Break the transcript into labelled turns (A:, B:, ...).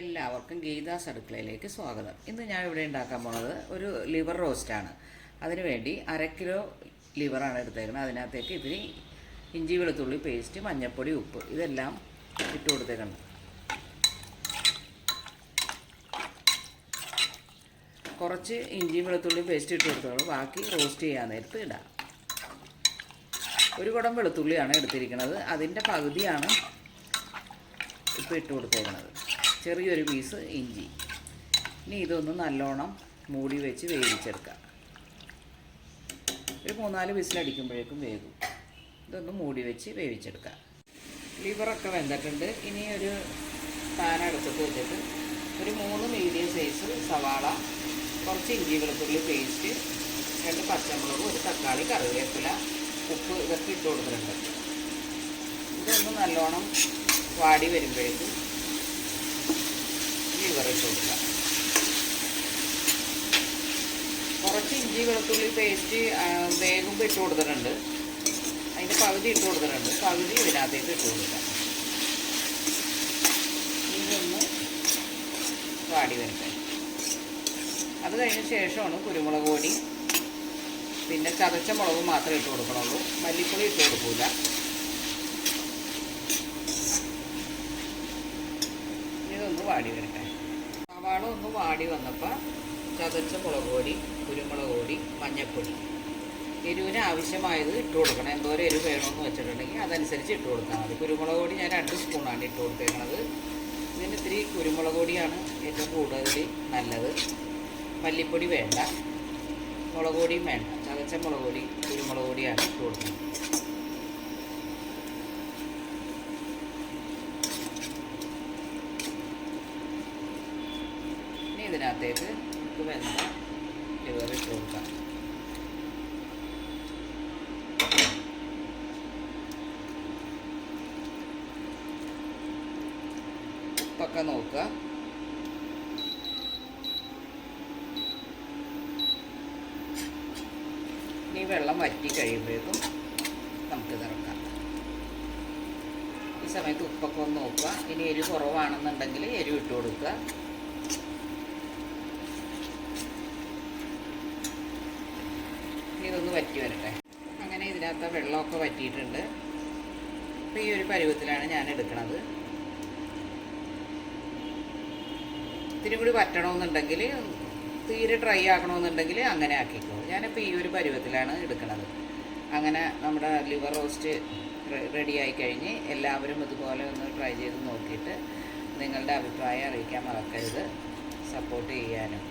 A: എല്ലാവർക്കും ഗീതാസ് അടുക്കളയിലേക്ക് സ്വാഗതം. ഇന്ന് ഞാൻ ഇവിടെ ഉണ്ടാക്കാൻ പോണത് ഒരു ലിവർ റോസ്റ്റാണ് അതിനുവേണ്ടി അര കിലോ ലിവറാണ് എടുത്തേക്കുന്നത്. അതിനകത്തേക്ക് ഇതിന് ഇഞ്ചി വെളുത്തുള്ളി പേസ്റ്റ് മഞ്ഞൾപ്പൊടി ഉപ്പ് ഇതെല്ലാം ഇട്ട് കൊടുത്തേക്കണം. കുറച്ച് ഇഞ്ചി വെളുത്തുള്ളി പേസ്റ്റ് ഇട്ട് കൊടുത്തോളൂ. ബാക്കി റോസ്റ്റ് ചെയ്യാൻ നേരത്ത് ഇടാം. ഒരു കുടം വെളുത്തുള്ളിയാണ് എടുത്തിരിക്കുന്നത്. അതിന്റെ പകുതിയാണ് ഇപ്പോൾ ഇട്ട് കൊടുത്തേക്കുന്നത് ചെറിയൊരു പീസ് ഇഞ്ചി. ഇനി ഇതൊന്ന് നല്ലോണം മൂടി വെച്ച് വേവിച്ചെടുക്കാം. ഒരു മൂന്നാൽ വിസിലടിക്കുമ്പോഴേക്കും വേകും. ഇതൊന്ന് മൂടി വെച്ച് വേവിച്ചെടുക്കാം. ലിവറൊക്കെ വെന്തിട്ടുണ്ട്. ഇനി ഒരു പാൻ അടുപ്പത്ത് വെച്ചിട്ട് ഒരു മൂന്ന് മീഡിയം സൈസ് സവാള കുറച്ച് ഇഞ്ചി വെളുത്തുള്ളി പേസ്റ്റ് രണ്ട് പച്ചമുളക് ഒരു തക്കാളി കറിവേപ്പില ഉപ്പ് ഇതൊക്കെ ഇട്ട് കൊടുത്തിട്ടുണ്ട്. ഇതൊന്ന് നല്ലോണം വാടി വരുമ്പോഴേക്കും ഇട്ട് കൊടുക്കാം കുറച്ച് ഇഞ്ചി വെളുത്തുള്ളി പേസ്റ്റ് വേഗുമ്പോൾ ഇട്ട് കൊടുത്തിട്ടുണ്ട്. അതിന്റെ പകുതി ഇട്ട് കൊടുത്തിട്ടുണ്ട്. പകുതി ഇതിനകത്തേക്ക് ഇട്ട് കൊടുക്കാം ഇതൊന്ന് വാടി വരട്ടെ. അത് കഴിഞ്ഞ ശേഷമാണ് കുരുമുളക് പൊടി. പിന്നെ ചതച്ച മുളക് മാത്രമേ ഇട്ട് കൊടുക്കണുള്ളൂ. മല്ലിപ്പൊടി ഇട്ട് കൊടുക്കൂല. ഇതൊന്ന് വാടി വരട്ടെ. വാടി വന്നപ്പോൾ ചതച്ച മുളക് പൊടി കുരുമുളക് പൊടി മഞ്ഞൾപ്പൊടി എരിവിന് ആവശ്യമായത് ഇട്ട് കൊടുക്കണം. എന്തോരം എരിവ് വേണമെന്ന് വെച്ചിട്ടുണ്ടെങ്കിൽ അതനുസരിച്ച് ഇട്ട് കൊടുത്താൽ മതി. കുരുമുളക് പൊടി ഞാൻ രണ്ട് സ്പൂണാണ് ഇട്ട് കൊടുത്തേക്കുന്നത് ഇതിന് ഇത്തിരി കുരുമുളക് പൊടിയാണ് ഏറ്റവും കൂടുതൽ നല്ലത്. മല്ലിപ്പൊടി വേണ്ട. മുളക് പൊടിയും വേണ്ട. ചതച്ച മുളക് പൊടി കുരുമുളക് പൊടിയാണ് ഇട്ട് കൊടുക്കുന്നത്. ഇതിനകത്തേക്ക് നമുക്ക് വെന്ത ലിവർ കൊടുക്കാം. ഉപ്പൊക്കെ നോക്കുക. ഇനി വെള്ളം വറ്റി കഴിയുമ്പോഴേക്കും നമുക്ക് ഇറക്കാം. ഈ സമയത്ത് ഉപ്പൊക്കെ ഒന്ന് നോക്കുക. ഇനി എരിവ് കുറവാണെന്നുണ്ടെങ്കിൽ എരിവ് ഇട്ട് കൊടുക്കുക ഇനി ഇതൊന്ന് വറ്റി വരട്ടെ. അങ്ങനെ ഇതിനകത്ത് വെള്ളമൊക്കെ വറ്റിയിട്ടുണ്ട്. അപ്പോൾ ഈ ഒരു പരുവത്തിലാണ് ഞാൻ എടുക്കുന്നത് ഇത്തിരി കൂടി വറ്റണമെന്നുണ്ടെങ്കിൽ തീരെ ഡ്രൈ ആക്കണമെന്നുണ്ടെങ്കിൽ അങ്ങനെ ആക്കിക്കോ. ഞാനിപ്പോൾ ഈ ഒരു പരുവത്തിലാണ് എടുക്കുന്നത് അങ്ങനെ നമ്മുടെ ലിവർ റോസ്റ്റ് റെഡി ആയി കഴിഞ്ഞ് എല്ലാവരും ഇതുപോലെ ഒന്ന് ട്രൈ ചെയ്ത് നോക്കിയിട്ട് നിങ്ങളുടെ അഭിപ്രായം അറിയിക്കാൻ മറക്കരുത്. സപ്പോർട്ട് ചെയ്യാനും.